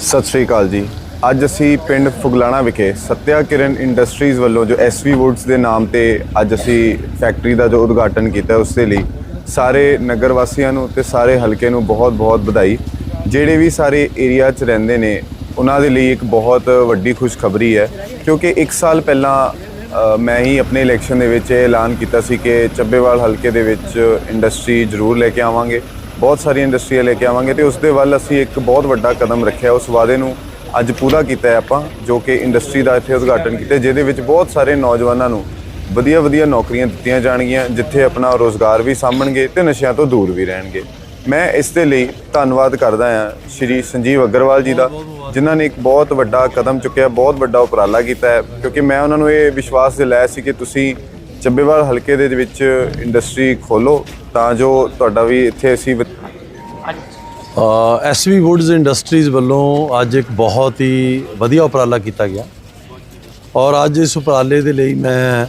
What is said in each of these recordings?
ਸਤਿ ਸ਼੍ਰੀ ਅਕਾਲ ਜੀ। ਅੱਜ ਅਸੀਂ ਪਿੰਡ ਫੁਗਲਾਣਾ ਵਿਖੇ ਸਤਿਆ ਕਿਰਨ ਇੰਡਸਟਰੀਜ਼ ਵੱਲੋਂ ਜੋ ਐਸਵੀ ਵੁੱਡਸ ਦੇ ਨਾਮ ਤੇ ਅੱਜ ਅਸੀਂ ਫੈਕਟਰੀ ਦਾ ਜੋ ਉਦਘਾਟਨ ਕੀਤਾ, ਉਸ ਦੇ ਲਈ ਸਾਰੇ ਨਗਰ ਵਾਸੀਆਂ ਨੂੰ ਤੇ ਸਾਰੇ ਹਲਕੇ ਨੂੰ ਬਹੁਤ-ਬਹੁਤ ਵਧਾਈ। ਜਿਹੜੇ ਵੀ ਸਾਰੇ ਏਰੀਆ 'ਚ ਰਹਿੰਦੇ ਨੇ, ਉਹਨਾਂ ਦੇ ਲਈ ਇੱਕ ਬਹੁਤ ਵੱਡੀ ਖੁਸ਼ਖਬਰੀ ਹੈ, ਕਿਉਂਕਿ 1 ਸਾਲ ਪਹਿਲਾਂ ਮੈਂ ਹੀ ਆਪਣੇ ਇਲੈਕਸ਼ਨ ਦੇ ਵਿੱਚ ਇਹ ਐਲਾਨ ਕੀਤਾ ਸੀ ਕਿ ਚੱਬੇਵਾਲ ਹਲਕੇ ਦੇ ਵਿੱਚ ਇੰਡਸਟਰੀ ਜ਼ਰੂਰ ਲੈ ਕੇ ਆਵਾਂਗੇ। ਬਹੁਤ ਸਾਰੀਆਂ ਇੰਡਸਟਰੀਆਂ ਲੈ ਕੇ ਆਵਾਂਗੇ ਤੇ ਉਸ ਦੇ ਵੱਲ ਅਸੀਂ ਇੱਕ ਬਹੁਤ ਵੱਡਾ ਕਦਮ ਰੱਖਿਆ, ਉਸ ਵਾਅਦੇ ਨੂੰ ਅੱਜ ਪੂਰਾ ਕੀਤਾ ਹੈ ਆਪਾਂ, ਜੋ ਕਿ ਇੰਡਸਟਰੀ ਦਾ ਇੱਥੇ ਉਦਘਾਟਨ ਕੀਤਾ ਜਿਹਦੇ ਵਿੱਚ ਬਹੁਤ ਸਾਰੇ ਨੌਜਵਾਨਾਂ ਨੂੰ ਵਧੀਆ ਵਧੀਆ ਨੌਕਰੀਆਂ ਦਿੱਤੀਆਂ ਜਾਣਗੀਆਂ, ਜਿੱਥੇ ਆਪਣਾ ਰੋਜ਼ਗਾਰ ਵੀ ਸਾਂਭਣਗੇ ਤੇ ਨਸ਼ਿਆਂ ਤੋਂ ਦੂਰ ਵੀ ਰਹਿਣਗੇ। ਮੈਂ ਇਸ ਦੇ ਲਈ ਧੰਨਵਾਦ ਕਰਦਾ ਹਾਂ ਸ਼੍ਰੀ ਸੰਜੀਵ ਅਗਰਵਾਲ ਜੀ ਦਾ, ਜਿਨ੍ਹਾਂ ਨੇ ਇੱਕ ਬਹੁਤ ਵੱਡਾ ਕਦਮ ਚੁੱਕਿਆ, ਬਹੁਤ ਵੱਡਾ ਉਪਰਾਲਾ ਕੀਤਾ ਹੈ, ਕਿਉਂਕਿ ਮੈਂ ਉਹਨਾਂ ਨੂੰ ਇਹ ਵਿਸ਼ਵਾਸ ਦਿਲਾਇਆ ਸੀ ਕਿ ਤੁਸੀਂ ਚੱਬੇਵਾਲ ਹਲਕੇ ਦੇ ਵਿੱਚ ਇੰਡਸਟਰੀ ਖੋਲੋ ਤਾਂ ਜੋ ਤੁਹਾਡਾ ਵੀ ਇੱਥੇ ਅਸੀਂ ਵ- ਐਸਵੀ ਵੁੱਡਸ ਇੰਡਸਟਰੀਜ਼ ਵੱਲੋਂ ਅੱਜ ਇੱਕ ਬਹੁਤ ਹੀ ਵਧੀਆ ਉਪਰਾਲਾ ਕੀਤਾ ਗਿਆ। ਔਰ ਅੱਜ ਇਸ ਉਪਰਾਲੇ ਦੇ ਲਈ ਮੈਂ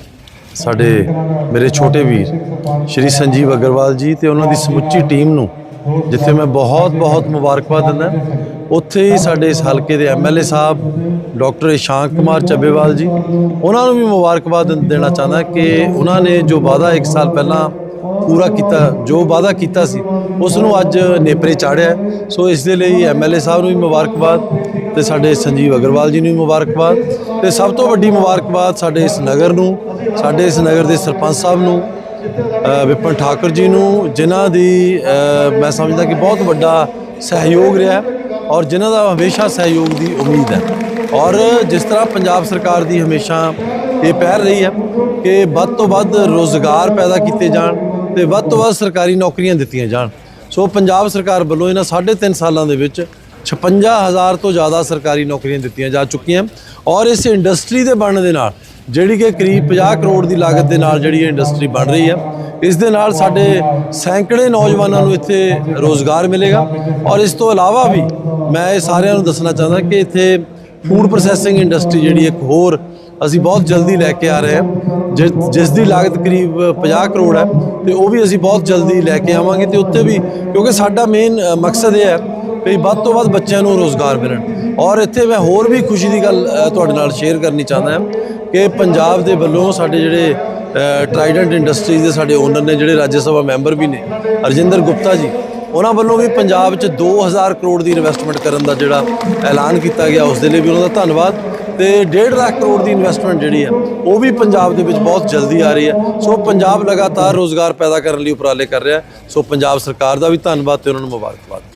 ਸਾਡੇ ਮੇਰੇ ਛੋਟੇ ਵੀਰ ਸ਼੍ਰੀ ਸੰਜੀਵ ਅਗਰਵਾਲ ਜੀ ਤੇ ਉਹਨਾਂ ਦੀ ਸਮੁੱਚੀ ਟੀਮ ਨੂੰ, ਜਿੱਥੇ ਮੈਂ ਬਹੁਤ ਬਹੁਤ ਮੁਬਾਰਕਬਾਦ ਦਿੰਦਾ ਉੱਥੇ ਹੀ ਸਾਡੇ ਇਸ ਹਲਕੇ ਦੇ ਐਮਐਲਏ ਸਾਹਿਬ, ਡਾਕਟਰ ਇਸ਼ਾਂਕ ਕੁਮਾਰ ਚੱਬੇਵਾਲ ਜੀ, ਉਹਨਾਂ ਨੂੰ ਵੀ ਮੁਬਾਰਕਬਾਦ ਦੇਣਾ ਚਾਹੁੰਦਾ ਕਿ ਉਹਨਾਂ ਨੇ ਜੋ ਵਾਅਦਾ 1 ਸਾਲ ਪਹਿਲਾਂ ਪੂਰਾ ਕੀਤਾ, ਜੋ ਵਾਅਦਾ ਕੀਤਾ ਸੀ, ਉਸ ਨੂੰ ਅੱਜ ਨੇਪਰੇ ਚਾੜਿਆ ਸੋ ਇਸ ਦੇ ਲਈ ਐਮਐਲਏ ਸਾਹਿਬ ਨੂੰ ਵੀ ਮੁਬਾਰਕਬਾਦ ਤੇ ਸਾਡੇ ਸੰਜੀਵ ਅਗਰਵਾਲ ਜੀ ਨੂੰ ਵੀ ਮੁਬਾਰਕਬਾਦ ਤੇ ਸਭ ਤੋਂ ਵੱਡੀ ਮੁਬਾਰਕਬਾਦ ਸਾਡੇ ਇਸ ਨਗਰ ਨੂੰ, ਸਾਡੇ ਇਸ ਨਗਰ ਦੇ ਸਰਪੰਚ ਸਾਹਿਬ ਨੂੰ ਵਿਪਨ ਠਾਕੁਰ ਜੀ ਨੂੰ, ਜਿਨ੍ਹਾਂ ਦੀ ਮੈਂ ਸਮਝਦਾ ਕਿ ਬਹੁਤ ਵੱਡਾ ਸਹਿਯੋਗ ਰਿਹਾ ਔਰ ਜਿਨ੍ਹਾਂ ਦਾ ਹਮੇਸ਼ਾ ਸਹਿਯੋਗ ਦੀ ਉਮੀਦ ਹੈ। ਔਰ ਜਿਸ ਤਰ੍ਹਾਂ ਪੰਜਾਬ ਸਰਕਾਰ ਦੀ ਹਮੇਸ਼ਾ ਇਹ ਪਹਿਲ ਰਹੀ ਹੈ ਕਿ ਵੱਧ ਤੋਂ ਵੱਧ ਰੋਜ਼ਗਾਰ ਪੈਦਾ ਕੀਤੇ ਜਾਣ ਤੇ ਵੱਧ ਤੋਂ ਵੱਧ ਸਰਕਾਰੀ ਨੌਕਰੀਆਂ ਦਿੱਤੀਆਂ ਜਾਣ। ਸੋ ਪੰਜਾਬ ਸਰਕਾਰ ਵੱਲੋਂ ਇਹਨਾਂ 3.5 ਸਾਲਾਂ ਦੇ ਵਿੱਚ 56000 ਤੋਂ ਜ਼ਿਆਦਾ ਸਰਕਾਰੀ ਨੌਕਰੀਆਂ ਦਿੱਤੀਆਂ ਜਾ ਚੁੱਕੀਆਂ ਔਰ ਇਸ ਇੰਡਸਟਰੀ ਦੇ ਬਣਨ ਦੇ ਨਾਲ, ਜਿਹੜੀ ਕਿ ਕਰੀਬ 50 ਕਰੋੜ ਦੀ ਲਾਗਤ ਦੇ ਨਾਲ ਜਿਹੜੀ ਇਹ ਇੰਡਸਟਰੀ ਬਣ ਰਹੀ ਹੈ ਇਸ ਦੇ ਨਾਲ ਸਾਡੇ ਸੈਂਕੜੇ ਨੌਜਵਾਨਾਂ ਨੂੰ ਇੱਥੇ ਰੋਜ਼ਗਾਰ ਮਿਲੇਗਾ। ਔਰ ਇਸ ਤੋਂ ਇਲਾਵਾ ਵੀ ਮੈਂ ਇਹ ਸਾਰਿਆਂ ਨੂੰ ਦੱਸਣਾ ਚਾਹੁੰਦਾ ਕਿ ਇੱਥੇ ਫੂਡ ਪ੍ਰੋਸੈਸਿੰਗ ਇੰਡਸਟਰੀ ਜਿਹੜੀ ਇੱਕ ਹੋਰ ਅਸੀਂ ਬਹੁਤ ਜਲਦੀ ਲੈ ਕੇ ਆ ਰਹੇ ਹਾਂ। ਜਿਸ ਜਿਸ ਦੀ ਲਾਗਤ ਕਰੀਬ 50 ਕਰੋੜ ਹੈ ਤੇ ਉਹ ਵੀ ਅਸੀਂ ਬਹੁਤ ਜਲਦੀ ਲੈ ਕੇ ਆਵਾਂਗੇ ਤੇ ਉੱਥੇ ਵੀ ਕਿਉਂਕਿ ਸਾਡਾ ਮੇਨ ਮਕਸਦ ਇਹ ਹੈ ਵੀ ਵੱਧ ਤੋਂ ਵੱਧ ਬੱਚਿਆਂ ਨੂੰ ਰੋਜ਼ਗਾਰ ਮਿਲਣ। ਔਰ ਇੱਥੇ ਮੈਂ ਹੋਰ ਵੀ ਖੁਸ਼ੀ ਦੀ ਗੱਲ ਤੁਹਾਡੇ ਨਾਲ ਸ਼ੇਅਰ ਕਰਨੀ ਚਾਹੁੰਦਾ ਹਾਂ ਕਿ ਪੰਜਾਬ ਦੇ ਵੱਲੋਂ ਸਾਡੇ ਜਿਹੜੇ ਟਰਾਈਡੈਂਟ ਇੰਡਸਟਰੀਜ਼ ਦੇ ਸਾਡੇ ਓਨਰ ਨੇ ਜਿਹੜੇ ਰਾਜ ਸਭਾ ਮੈਂਬਰ ਵੀ ਨੇ ਅਰਜਿੰਦਰ ਗੁਪਤਾ ਜੀ, ਉਹਨਾਂ ਵੱਲੋਂ ਵੀ ਪੰਜਾਬ 'ਚ 2000 ਕਰੋੜ ਦੀ ਇਨਵੈਸਟਮੈਂਟ ਕਰਨ ਦਾ ਜਿਹੜਾ ਐਲਾਨ ਕੀਤਾ ਗਿਆ, ਉਸ ਦੇ ਲਈ ਵੀ ਉਹਨਾਂ ਦਾ ਧੰਨਵਾਦ ਤੇ 1.5 ਲੱਖ ਕਰੋੜ ਦੀ ਇਨਵੈਸਟਮੈਂਟ ਜਿਹੜੀ ਹੈ ਉਹ ਵੀ ਪੰਜਾਬ ਦੇ ਵਿੱਚ ਬਹੁਤ ਜਲਦੀ ਆ ਰਹੀ ਹੈ ਸੋ ਪੰਜਾਬ ਲਗਾਤਾਰ ਰੋਜ਼ਗਾਰ ਪੈਦਾ ਕਰਨ ਲਈ ਉਪਰਾਲੇ ਕਰ ਰਿਹਾ, ਸੋ ਪੰਜਾਬ ਸਰਕਾਰ ਦਾ ਵੀ ਧੰਨਵਾਦ ਤੇ ਉਹਨਾਂ ਨੂੰ ਮੁਬਾਰਕਬਾਦ।